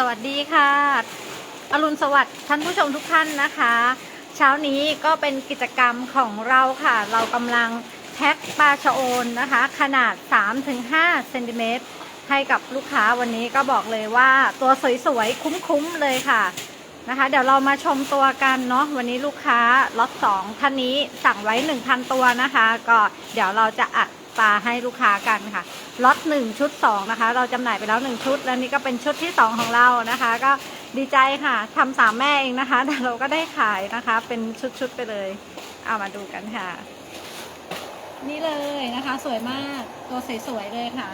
สวัสดีค่ะ อรุณสวัสดิ์ท่านผู้ชมทุกท่านนะคะ เช้านี้ก็เป็นกิจกรรมของเราค่ะ เรากำลังแพ็คปลาชะโอนนะคะ ขนาด 3-5เซนติเมตรให้กับลูกค้าวันนี้ก็บอกเลยว่าตัวสวยๆ คุ้มๆ เลยค่ะนะคะ เดี๋ยวเรามาชมตัวกันเนาะวันนี้ลูกค้าล็อต2ท่านนี้สั่งไว้ 1,000 ตัวนะคะ ก็เดี๋ยวเราจะอัด ปลาให้ลูกค้ากันค่ะล็อต1ชุด2นะคะ เราจำหน่ายไปแล้ว1ชุด แล้วนี่ก็เป็นชุดที่2ของเรานะคะ ก็ดีใจค่ะทำสามแม่เองนะคะ แต่เราก็ได้ขายนะคะ เป็นชุดๆไปเลย เอามาดูกันค่ะ นี่เลยนะคะ สวยมากตัวสวยๆเลยค่ะ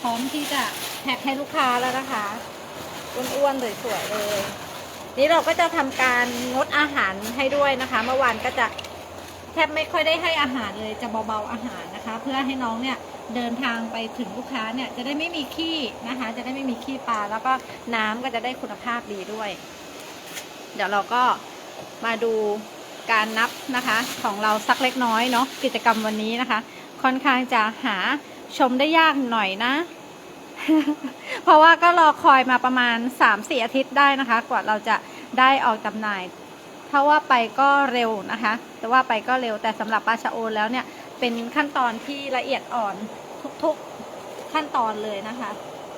พร้อมที่จะแพ็คให้ลูกค้าแล้วนะคะอ้วนๆสวยๆเลยนี่เราก็จะทำการงดอาหารให้ด้วยนะคะ เมื่อวานก็จะ ทบไม่ค่อยได้ให้อาหารเลยจะเบาๆอาหารนะคะ เพื่อให้น้องเนี่ยเดินทางไปถึงลูกค้าเนี่ยจะได้ไม่มีขี้นะคะ จะได้ไม่มีขี้ปลาแล้วก็น้ำก็จะได้คุณภาพดีด้วย เดี๋ยวเราก็มาดูการนับนะคะ ของเราสักเล็กน้อยเนาะกิจกรรมวันนี้นะคะ ค่อนข้างจะหาชมได้ยากหน่อยนะ เพราะว่าก็รอคอยมาประมาณ 3-4 อาทิตย์ได้นะคะ กว่าเราจะได้ออกจำหน่าย ถ้าว่าไปก็เร็วนะคะ แต่ว่าไปก็เร็วแต่สำหรับปลาชะโอนแล้วเนี่ยเป็นขั้นตอนที่ละเอียดอ่อนทุกๆขั้นตอนเลยนะคะ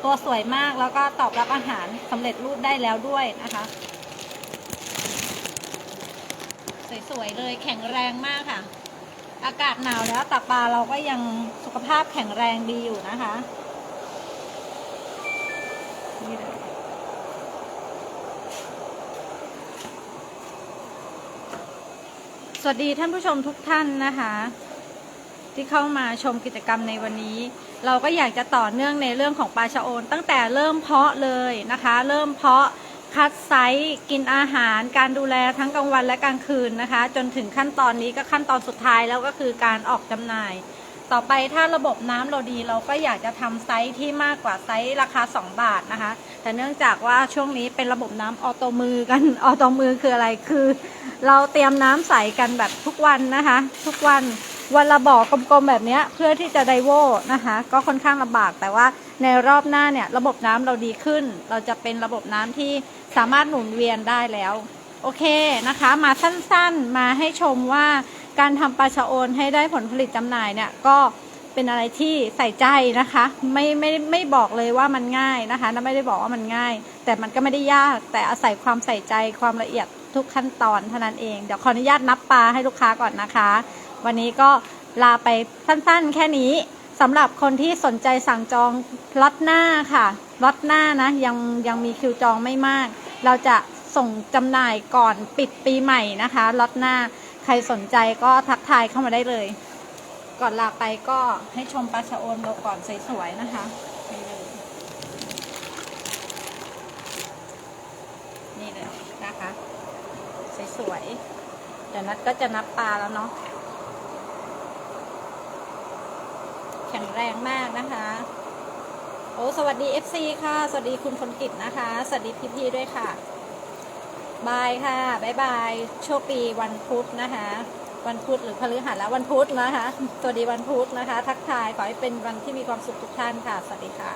ตัวสวยมากแล้วก็ตอบรับอาหารสำเร็จรูปได้แล้วด้วยนะคะ สวยๆเลยแข็งแรงมากค่ะ อากาศหนาวแล้วแต่ปลาเราก็ยังสุขภาพแข็งแรงดีอยู่นะคะ สวัสดีท่านผู้ชมทุกท่านนะคะ ที่เข้ามาชมกิจกรรมในวันนี้ เราก็อยากจะต่อเนื่องในเรื่องของปลาชะโอน ตั้งแต่เริ่มเพาะเลยนะคะ เริ่มเพาะคัดไซส์กินอาหาร การดูแลทั้งกลางวันและกลางคืนนะคะ จนถึงขั้นตอนนี้ก็ขั้นตอนสุดท้ายแล้วก็คือการออกจำหน่าย ต่อไปถ้าระบบน้ำเราดีเราก็อยากจะทำไซส์ที่มากกว่าไซส์ราคา 2 บาทนะคะ แต่เนื่องจากว่าช่วงนี้เป็นระบบน้ำออโตมือกันออโตมือคืออะไรคือ เราเตรียมน้ำใสกันแบบทุกวันนะคะ ทุกวันวันละบ่อกลมๆแบบนี้เพื่อที่จะไดโวนะคะ ก็ค่อนข้างลำบากแต่ว่าในรอบหน้าเนี่ยระบบน้ำเราดีขึ้น เราจะเป็นระบบน้ำที่สามารถหมุนเวียนได้แล้ว โอเคนะคะ มาสั้นๆมาให้ชมว่า การทำปลาชะโอนให้ได้ผลผลิตจำหน่ายเนี่ยก็เป็นอะไรที่ใส่ใจนะคะ ไม่ไม่ไม่บอกเลยว่ามันง่ายนะคะไม่ได้บอกว่ามันง่าย แต่มันก็ไม่ได้ยากแต่อาศัยความใส่ใจความละเอียดทุกขั้นตอนเท่านั้นเองเดี๋ยวขออนุญาตนับปลาให้ลูกค้าก่อนนะคะ วันนี้ก็ลาไปสั้นๆ แค่นี้สำหรับคนที่สนใจสั่งจองล็อตหน้าค่ะล็อตหน้านะยังยังมีคิวจองไม่มาก เราจะส่งจำหน่ายก่อนปิดปีใหม่นะคะล็อตหน้า รสนใจก็ทักทายเข้ามาได้เลย ก่อนลาไปก็ให้ชมปลาชะโอนเราก่อนสวยๆนะคะนี่เลยนะคะสวยๆเดี๋ยวนัดก็จะนับปลาแล้วเนาะแข็งแรงมากนะคะ โอ้ สวัสดี FC ค่ะ สวัสดีคุณพลกิจนะคะ สวัสดีพี่ๆด้วยค่ะ บายค่ะบายบายโชคดีวันพุธนะคะ วันพุธหรือพฤหัสแล้ววันพุธนะคะสวัสดีวันพุธนะคะ ทักทายขอให้เป็นวันที่มีความสุขทุกท่านค่ะ สวัสดีค่ะ